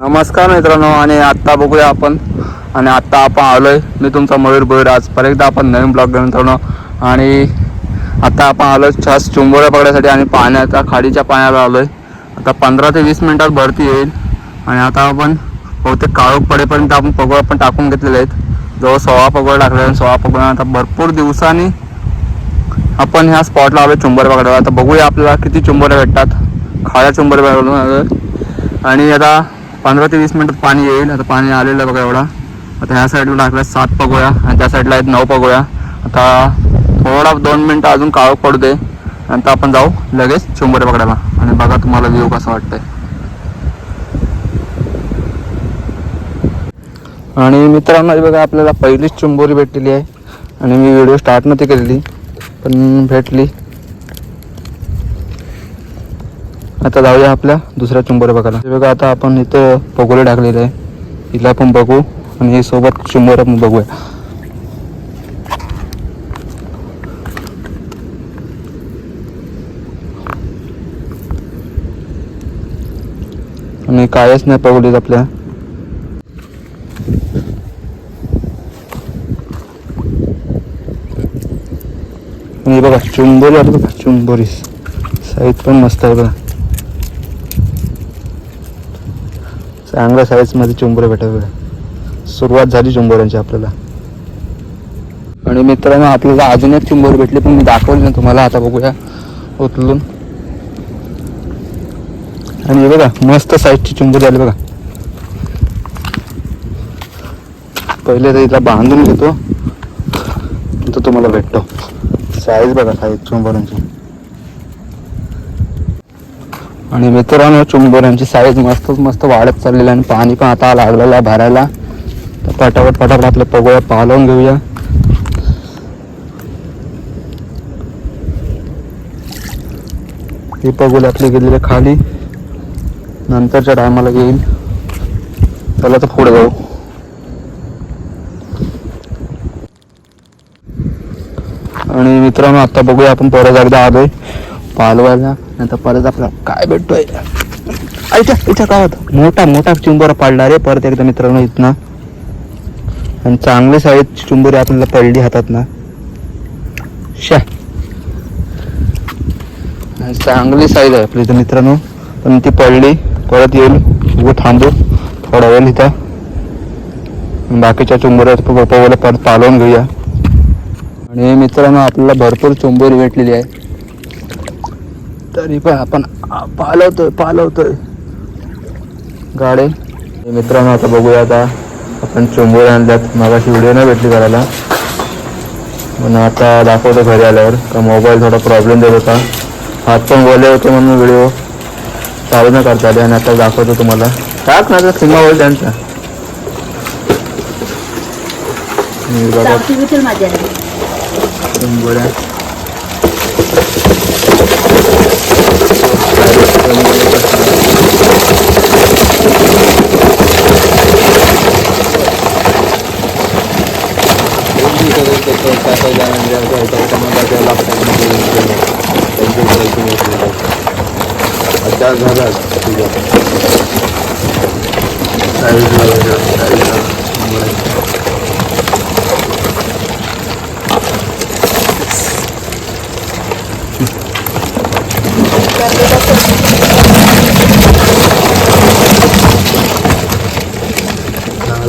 नमस्कार मित्रांनो आणि आत्ता बघूया आपण. आणि आत्ता आपण आलोय. मी तुमचा मयूर भोईर. आज परत एकदा आपण नवीन ब्लॉग घेऊन मित्रांनो. आणि आता आपण आलोय छास चुंबोऱ्या पकडायसाठी आणि पाण्याचा खाडीच्या पाण्याला आलोय. आता पंधरा ते वीस मिनिटात भरती येईल. आणि आता आपण बहुतेक काळोख पडेपर्यंत आपण पगोळा पण टाकून घेतलेले आहेत. जवळ सोळा पगोळा टाकले आणि सोळा पगोळा आता भरपूर दिवसांनी आपण ह्या स्पॉटला आलो चुंबर पकडायला. आता बघूया आपल्याला किती चुंबऱ्या भेटतात. खाड्या चुंबर पकडून आणि आता पंधरा ते वीस मिनिटात पाणी येईल. आता पाणी आलेलं बघा एवढा. आता ह्या साईडला टाकल्या सात पगोळ्या आणि त्या साईडला आहेत नऊ पगोळ्या. आता थोडा दोन मिनटं अजून काळोख पडू दे. नंतर आपण जाऊ लगेच चुंबरे पकडायला. आणि बघा तुम्हाला व्ह्यू कसा वाटतंय. आणि मित्रांनो बघा आपल्याला पहिलीच चुंबोरी भेटलेली आहे. आणि मी व्हिडिओ स्टार्ट नव्हती केलेली पण भेटली. आता जाऊया आपल्या दुसऱ्या चुंबोऱ्या बघायला. बघा आता आपण इथं पगोले टाकलेले आहे. हिला पण बघू आणि हे सोबत चुंबोऱ्या पण बघूया. आणि कायच नाही पगोलीत आपल्या. आणि हे बघा चुंबोरी आली बघा चुंबोरी. साईज पण मस्त आहे बघा. चांगल्या साईजमध्ये चुंबरे भेटावे बघा सुरुवात झाली चुंबोऱ्यांची आपल्याला. आणि मित्रांनो आपल्याला अजून एक चुंबोर भेटली पण मी दाखवली ना तुम्हाला. आता बघूया उचलून. आणि हे बघा मस्त साईजची चुंबर झाली बघा. पहिले तर हिला बांधून घेतो. तो तुम्हाला भेटतो. साईज बघा साईज चुंबरांची आणि मित्रांनो चुंबोऱ्यांची साईज मस्तच मस्त वाढत चाललेली आणि पाणी पण आता लागलेलं आहे भरायला. तर पटापट पटापट आपल्या पगोळ्या पालवून घेऊया. ही पगोली आपली गेलेली खाली. नंतरच्या टायमाला येईल त्याला तर पुढे जाऊ. आणि मित्रांनो आता बघूया आपण परत एकदा आलोय पालवायला. नंतर परत आपला काय भेटतोय? आयच्या इथं गावात. मोठा मोठा चिंबोरा पाडला रे परत एकदा मित्रांनो इथनं. आणि चांगली साईज चिंबोरी आपल्याला पडली हातात ना. शा. आणि चांगली साईज आहे आपली इथं मित्रांनो. पण ती पडली. परत येईल. उभं थांबू. थोडा वेळ इथं. बाकीच्या चुंबोऱ्या पवला परत पालवून घेऊया. आणि मित्रांनो आपल्याला भरपूर चुंबोरी भेटलेली आहे. तरी पण आपण पालवतोय पालवतोय. गाडे. मित्रांनो आता बघूया आता आपण चुंबोरी आणल्यात. मागाशी व्हिडिओ नाही भेटली करायला. पण आता दाखवतो घरी आल्यावर. का मोबाईल थोडा प्रॉब्लेम देत होता. हात पण बोलले होते म्हणून व्हिडिओ चालू नाही करता आले आणि आता दाखवतो तुम्हाला. टाक ना तर सीमा होईल त्यांचा. चुंबोऱ्या. चार झाला तुझ्या साईज बघा